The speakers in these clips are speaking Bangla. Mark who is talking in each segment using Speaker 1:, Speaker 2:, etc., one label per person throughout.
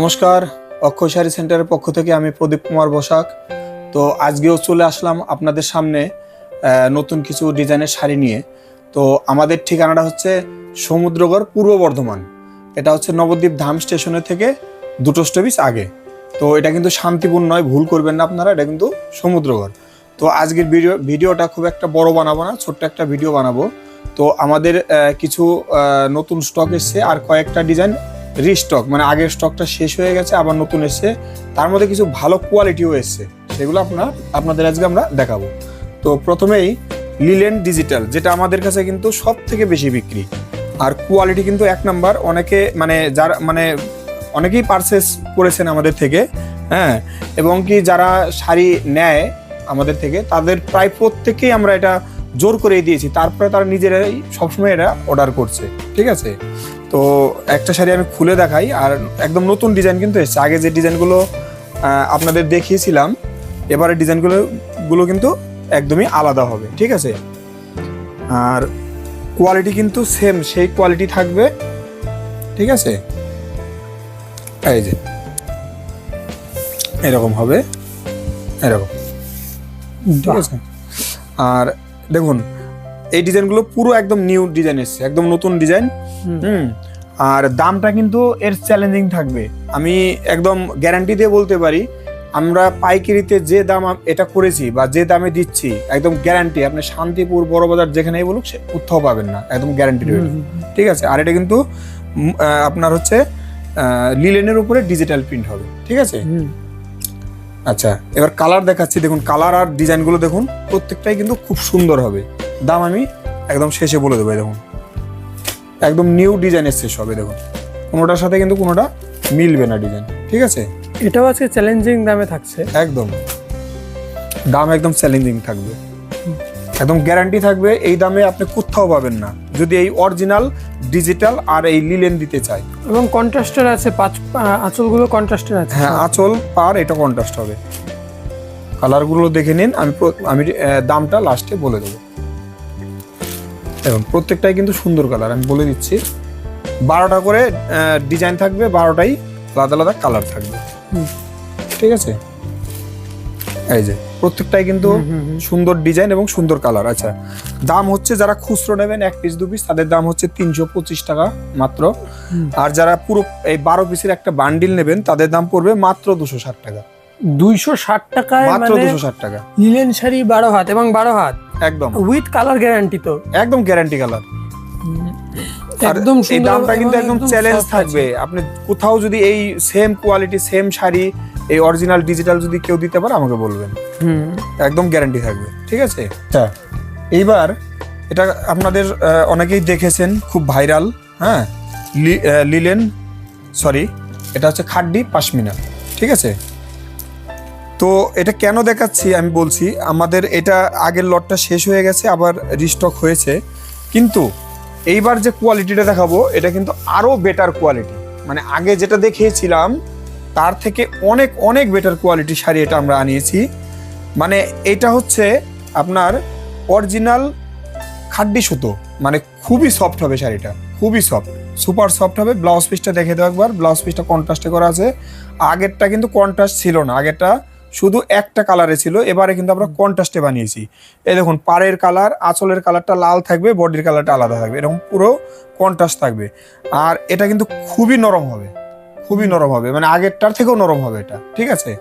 Speaker 1: নমস্কার, অক্ষয় শাড়ি সেন্টারের পক্ষ থেকে আমি প্রদীপ কুমার বসাক। তো আজকেও চলে আসলাম আপনাদের সামনে নতুন কিছু ডিজাইনের শাড়ি নিয়ে। তো আমাদের ঠিকানাটা হচ্ছে সমুদ্রগড় পূর্ব বর্ধমান। এটা হচ্ছে নবদ্বীপ ধাম স্টেশনের থেকে দুটো স্টপিস আগে। তো এটা কিন্তু শান্তিপূর্ণ নয়, ভুল করবেন না আপনারা, এটা কিন্তু সমুদ্রগড়। তো আজকের ভিডিও, ভিডিওটা খুব একটা বড় বানাবো না, ছোট্ট একটা ভিডিও বানাবো। তো আমাদের কিছু নতুন স্টক এসছে, আর কয়েকটা ডিজাইন রিস্টক মানে আগের স্টকটা শেষ হয়ে গেছে, আবার নতুন এসছে। তার মধ্যে কিছু ভালো কোয়ালিটিও এসছে। সেগুলো আপনার, আপনাদের আজকে আমরা দেখাবো। তো প্রথমেই লিলেন ডিজিটাল যেটা আমাদের কাছে কিন্তু সব থেকে বেশি বিক্রি। আর কোয়ালিটি কিন্তু এক নাম্বার অনেকে মানে যার মানে অনেকেই পারচেস করেছেন আমাদের থেকে হ্যাঁ? এবং কি যারা শাড়ি নেয় আমাদের থেকে, তাদের প্রায় প্রত্যেকেই আমরা এটা জোর করে দিয়েছি। তারপরে তারা নিজেরাই সবসময় এটা অর্ডার করছে। ঠিক আছে? তো একটা শাড়ি আমি খুলে দেখাই আর একদম নতুন ডিজাইন কিন্তু এসছে। আগে যে ডিজাইনগুলো আপনাদের দেখিয়েছিলাম এবারে ডিজাইনগুলো গুলো কিন্তু একদমই আলাদা হবে ঠিক আছে? আর কোয়ালিটি কিন্তু সেম সেই কোয়ালিটি থাকবে ঠিক আছে? এই যে এরকম হবে এরকম ঠিক আছে? আর দেখুন এই ডিজাইনগুলো পুরো একদম নিউ ডিজাইন এসছে একদম নতুন ডিজাইন হুম। আর দামটা কিন্তু এর চ্যালেঞ্জিং থাকবে। আমি একদম গ্যারান্টি দিয়ে বলতে পারি আমরা পাইকারিতে যে দাম এটা করেছি বা যে দামে দিচ্ছি একদম গ্যারান্টি আপনি শান্তিপুর বড় বাজার যেখানেই বলুক সে কোথাও পাবেন না একদম গ্যারান্টি ঠিক আছে? আর এটা কিন্তু আপনার হচ্ছে লিলেনের উপরে ডিজিটাল প্রিন্ট হবে। ঠিক আছে? আচ্ছা এবার কালার দেখাচ্ছি। দেখুন কালার আর ডিজাইনগুলো দেখুন প্রত্যেকটাই কিন্তু খুব সুন্দর হবে। দাম আমি একদম শেষে বলে দেবো দেখুন। একদম নিউ ডিজাইন এসছে সবে দেখুন। কোনোটার সাথে কিন্তু কোনোটা মিলবে না ডিজাইন ঠিক আছে?
Speaker 2: এটাও আজকে চ্যালেঞ্জিং দামে থাকছে।
Speaker 1: একদম। দাম একদম চ্যালেঞ্জিং থাকবে। একদম গ্যারান্টি থাকবে এই দামে আপনি কোথাও পাবেন না। যদি এই অরিজিনাল ডিজিটাল আর এই লিলেন দিতে চাই
Speaker 2: এবং কন্ট্রাস্টার আছে পাঁচ আঁচলগুলো কন্ট্রাস্টার আছে।
Speaker 1: হ্যাঁ আঁচল পার এটা কন্ট্রাস্ট হবে। কালারগুলো দেখে নিন আমি আমি দামটা লাস্টে বলে দেবো। দেখুন প্রত্যেকটাই কিন্তু সুন্দর কালার আমি বলে দিচ্ছি। বারোটা করে ডিজাইন থাকবে বারোটাই আলাদা আলাদা কালার থাকবে। ঠিক আছে? এই যে প্রত্যেকটাই কিন্তু। সুন্দর ডিজাইন এবং সুন্দর কালার আচ্ছা। দাম হচ্ছে যারা খুচরো নেবেন এক পিস দু পিস তাদের দাম হচ্ছে তিনশো পঁচিশ টাকা মাত্র। আর যারা পুরো এই বারো পিসের একটা বান্ডিল নেবেন তাদের দাম পড়বে মাত্র দুশো ষাট টাকা।
Speaker 2: দুইশো ষাট টাকায়
Speaker 1: মাত্র
Speaker 2: মানে
Speaker 1: দুশো ষাট টাকা।
Speaker 2: লিলেন শাড়ি বারো হাত এবং বারো হাত?
Speaker 1: একদম।
Speaker 2: উইথ কালার গ্যারান্টি তো।
Speaker 1: একদম গ্যারান্টি কালার
Speaker 2: একদম
Speaker 1: এই দামটা কিন্তু একদম চ্যালেঞ্জ থাকবে। আপনি কোথাও যদি এই সেম কোয়ালিটি সেম শাড়ি এই অরিজিনাল ডিজিটাল যদি কেউ দিতে পারে আমাকে বলবেন।
Speaker 2: হুম।
Speaker 1: একদম গ্যারান্টি থাকবে। ঠিক আছে? আচ্ছা। এইবার এটা আপনাদের অনেকেই দেখেছেন খুব ভাইরাল হ্যাঁ? লি- লিলেন সরি এটা হচ্ছে খাড্ডি পাশমিনা। ঠিক আছে? তো এটা কেন দেখাচ্ছি আমি বলছি, আমাদের এটা আগের লটটা শেষ হয়ে গেছে, আবার রিস্টক হয়েছে। কিন্তু এইবার যে কোয়ালিটিটা দেখাবো, এটা কিন্তু আরও বেটার কোয়ালিটি মানে আগে যেটা দেখিয়েছিলাম, তার থেকে অনেক অনেক বেটার কোয়ালিটি শাড়ি এটা আমরা আনিয়েছি। মানে এটা হচ্ছে আপনার অরিজিনাল খাড্ডি সুতো। মানে খুবই সফট হবে শাড়িটা, খুবই সফট সুপার সফট হবে ব্লাউজ পিসটা দেখে দেবো একবার ব্লাউজ পিসটা কন্ট্রাস্টে করা আছে। আগেরটা কিন্তু কন্ট্রাস্ট ছিল না, আগেরটা শুধু একটা কালারে ছিল এবারে কিন্তু আমরা কন্ট্রাস্টে বানিয়েছি। এই দেখুন পাড়ের কালার আঁচলের কালারটা লাল থাকবে বডির কালারটা আলাদা থাকবে। এরকম পুরো কন্ট্রাস্ট থাকবে। আর এটা কিন্তু খুবই নরম হবে খুবই নরম হবে। মানে আগেরটার থেকেও নরম হবে এটা ঠিক আছে?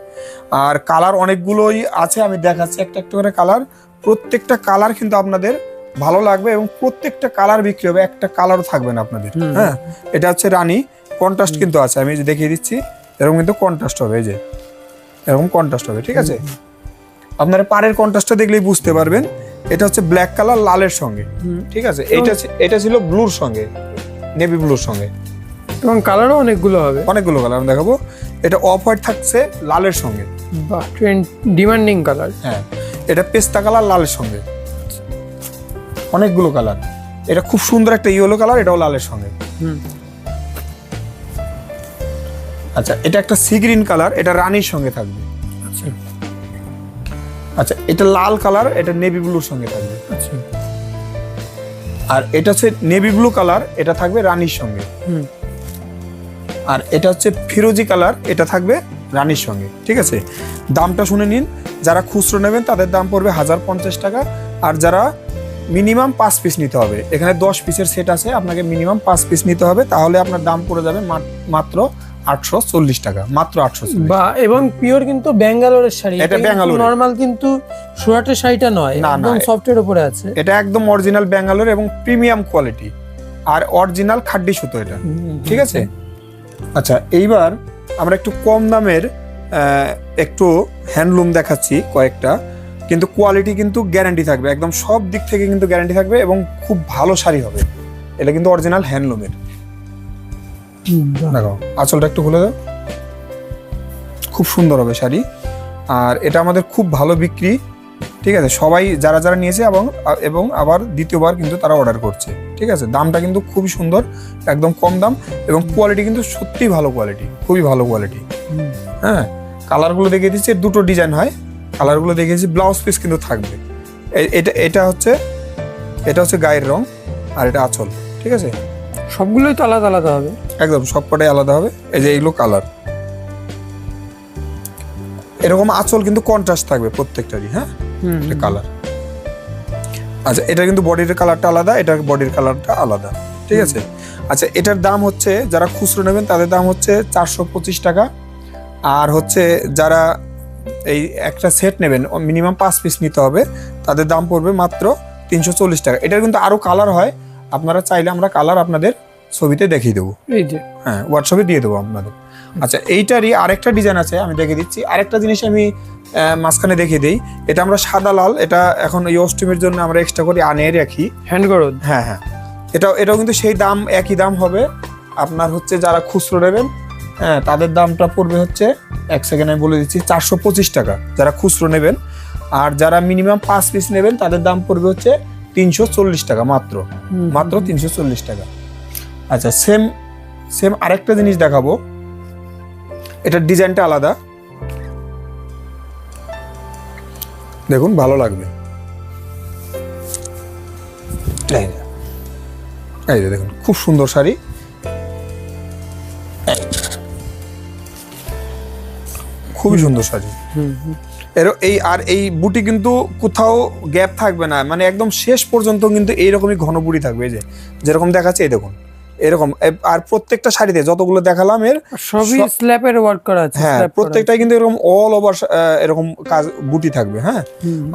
Speaker 1: আর কালার অনেকগুলোই আছে আমি দেখাচ্ছি একটা একটা করে কালার প্রত্যেকটা কালার কিন্তু আপনাদের ভালো লাগবে এবং প্রত্যেকটা কালার বিক্রি হবে একটা কালারও থাকবে না আপনাদের হ্যাঁ? এটা হচ্ছে রানী কন্ট্রাস্ট কিন্তু আছে আমি যে দেখিয়ে দিচ্ছি এরকম কিন্তু কন্ট্রাস্ট হবে এই যে। এরকম কন্ট্রাস্ট হবে ঠিক আছে? আপনারা পাড়ের কন্ট্রাস্টটা দেখলেই বুঝতে পারবেন। এটা হচ্ছে ব্ল্যাক কালার লালের সঙ্গে। ঠিক আছে? এটা এটা ছিল ব্লুর সঙ্গে নেভি ব্লুর সঙ্গে।
Speaker 2: এবং কালারও অনেকগুলো হবে।
Speaker 1: অনেকগুলো কালার আমি দেখাবো। এটা অফ হোয়াইট থাকছে লালের সঙ্গে।
Speaker 2: বাহ ডিমান্ডিং কালার
Speaker 1: হ্যাঁ এটা পেস্তা কালার লালের সঙ্গে। অনেকগুলো কালার এটা খুব সুন্দর একটা ইয়েলো কালার এটাও লালের সঙ্গে।
Speaker 2: হুম।
Speaker 1: আচ্ছা এটা একটা সি গ্রিন কালার এটা রানীর সঙ্গে থাকবে।
Speaker 2: আচ্ছা।
Speaker 1: আচ্ছা এটা লাল কালার এটা নেভি ব্লুর সঙ্গে থাকবে।
Speaker 2: আচ্ছা।
Speaker 1: আর এটা হচ্ছে নেভি ব্লু কালার এটা থাকবে রানীর সঙ্গে।
Speaker 2: হুম।
Speaker 1: আর এটা হচ্ছে ফিরোজি কালার এটা থাকবে রানীর সঙ্গে ঠিক আছে? দামটা শুনে নিন যারা খুচরো নেবেন তাদের দাম পড়বে হাজার পঞ্চাশ টাকা আর যারা মিনিমাম পাঁচ পিস নিতে হবে এখানে দশ পিসের সেট আছে আপনাকে মিনিমাম পাঁচ পিস নিতে হবে তাহলে আপনার দাম পড়ে যাবে মাত্র আটশো চল্লিশ টাকা মাত্র আটশো
Speaker 2: বা এবং পিওর কিন্তু ব্যাঙ্গালোরের শাড়ি।
Speaker 1: এটা ব্যাঙ্গালোরের।
Speaker 2: নর্মাল কিন্তু সুরাটের শাড়িটা নয় একদম সফটের উপরে আছে।
Speaker 1: এটা একদম অরিজিনাল ব্যাঙ্গালোর এবং প্রিমিয়াম কোয়ালিটি আর অরিজিনাল খাড্ডি সুতো এটা। ঠিক আছে? আচ্ছা এইবার আমরা একটু কম দামের একটু হ্যান্ডলুম দেখাচ্ছি কয়েকটা। কিন্তু কোয়ালিটি কিন্তু গ্যারান্টি থাকবে। একদম সব দিক থেকে কিন্তু গ্যারান্টি থাকবে এবং খুব ভালো শাড়ি হবে। এটা কিন্তু অরিজিনাল হ্যান্ডলুমের। দেখো, আঁচলটা একটু খুলে দাও। খুব সুন্দর হবে শাড়ি। আর এটা আমাদের খুব ভালো বিক্রি, ঠিক আছে? সবাই যারা যারা নিয়েছে এবং এবং আবার দ্বিতীয়বার কিন্তু তারা অর্ডার করছে, ঠিক আছে? দামটা কিন্তু খুবই সুন্দর, একদম কম দাম এবং কোয়ালিটি কিন্তু সত্যিই ভালো কোয়ালিটি খুবই ভালো কোয়ালিটি হ্যাঁ? কালারগুলো দেখিয়ে দিচ্ছি, দুটো ডিজাইন হয়। কালারগুলো দেখিয়েছি ব্লাউজ পিস কিন্তু থাকবে। এটা এটা হচ্ছে এটা হচ্ছে গায়ের রং আর এটা আঁচল, ঠিক আছে?
Speaker 2: সবগুলোই তো আলাদা আলাদা হবে।
Speaker 1: একদম সবকটাই আলাদা হবে। এই যে এইগুলো কালার এরকম আঁচল কিন্তু কন্ট্রাস্ট থাকবে প্রত্যেকটারই হ্যাঁ? কালার আচ্ছা এটা কিন্তু বডির কালারটা আলাদা এটার বডির কালারটা আলাদা। ঠিক আছে? আচ্ছা এটার দাম হচ্ছে যারা খুচরো নেবেন তাদের দাম হচ্ছে চারশো পঁচিশ টাকা। আর হচ্ছে যারা এই একটা সেট নেবেন মিনিমাম পাঁচ পিস নিতে হবে তাদের দাম পড়বে মাত্র তিনশো চল্লিশ টাকা। এটার কিন্তু আরও কালার হয় আপনারা চাইলে আমরা কালার আপনাদের ছবিতে দেখিয়ে দেবো।
Speaker 2: এই যে।
Speaker 1: হ্যাঁ হোয়াটসঅ্যাপে দিয়ে দেবো আপনাদের। আচ্ছা এইটারই আরেকটা ডিজাইন আছে আমি দেখে দিচ্ছি। আরেকটা জিনিস আমি মাঝখানে দেখিয়ে দিই। এটা আমরা সাদা লাল এটা এখন এই অষ্টমীর জন্য আমরা এক্সট্রা করে আনে রাখি।
Speaker 2: হ্যান্ড গরদ?
Speaker 1: হ্যাঁ হ্যাঁ। এটাও এটাও কিন্তু সেই দাম একই দাম হবে। আপনার হচ্ছে যারা খুচরো নেবেন হ্যাঁ তাদের দামটা পড়বে হচ্ছে এক সেকেন্ড আমি বলে দিচ্ছি চারশো পঁচিশ টাকা। যারা খুচরো নেবেন আর যারা মিনিমাম পাঁচ পিস নেবেন তাদের দাম পড়বে হচ্ছে তিনশো চল্লিশ টাকা মাত্র। মাত্র তিনশো চল্লিশ টাকা। আচ্ছা সেম সেম আরেকটা জিনিস দেখাবো। এটার ডিজাইনটা আলাদা। দেখুন ভালো লাগবে। এই যে দেখুন খুব সুন্দর শাড়ি। খুবই সুন্দর শাড়ি। এর এই আর এই বুটি কিন্তু কোথাও গ্যাপ থাকবে না মানে একদম শেষ পর্যন্ত কিন্তু এইরকমই ঘন বুটি থাকবে এই যে যেরকম দেখাচ্ছে এই দেখুন এরকম। আর প্রত্যেকটা শাড়িতে যতগুলো দেখালাম এর
Speaker 2: সবই স্ল্যাপের ওয়ার্ক করা আছে
Speaker 1: হ্যাঁ প্রত্যেকটাই কিন্তু এরকম অল ওভার এরকম কাজ বুটি থাকবে হ্যাঁ।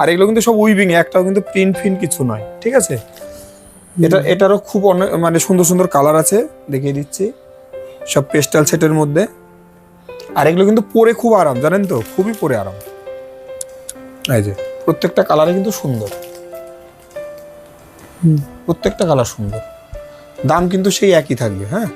Speaker 1: আর এগুলো কিন্তু সব উইভিং একটাও কিন্তু প্রিন্ট ফিন কিছু নয় ঠিক আছে? এটা এটারও খুব অনেক মানে সুন্দর সুন্দর কালার আছে দেখিয়ে দিচ্ছি। সব পেস্টাল সেটের মধ্যে। আর এগুলো কিন্তু পরে খুব আরাম জানেন তো? খুবই পরে আরাম। এই যে প্রত্যেকটা কালারে কিন্তু সুন্দর। প্রত্যেকটা কালার সুন্দর। দাম কিন্তু সেই একই থাকবে হ্যাঁ?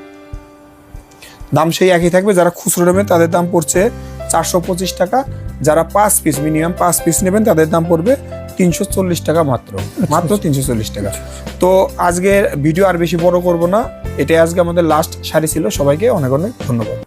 Speaker 1: দাম সেই একই থাকবে যারা খুচরো নেবেন তাদের দাম পড়ছে চারশো পঁচিশ টাকা যারা পাঁচ পিস মিনিমাম পাঁচ পিস নেবেন তাদের দাম পড়বে তিনশো চল্লিশ টাকা মাত্র। মাত্র তিনশো চল্লিশ টাকা। তো আজকের ভিডিও আর বেশি বড় করব না এটাই আজকে আমাদের লাস্ট শাড়ি ছিল। সবাইকে অনেক অনেক ধন্যবাদ।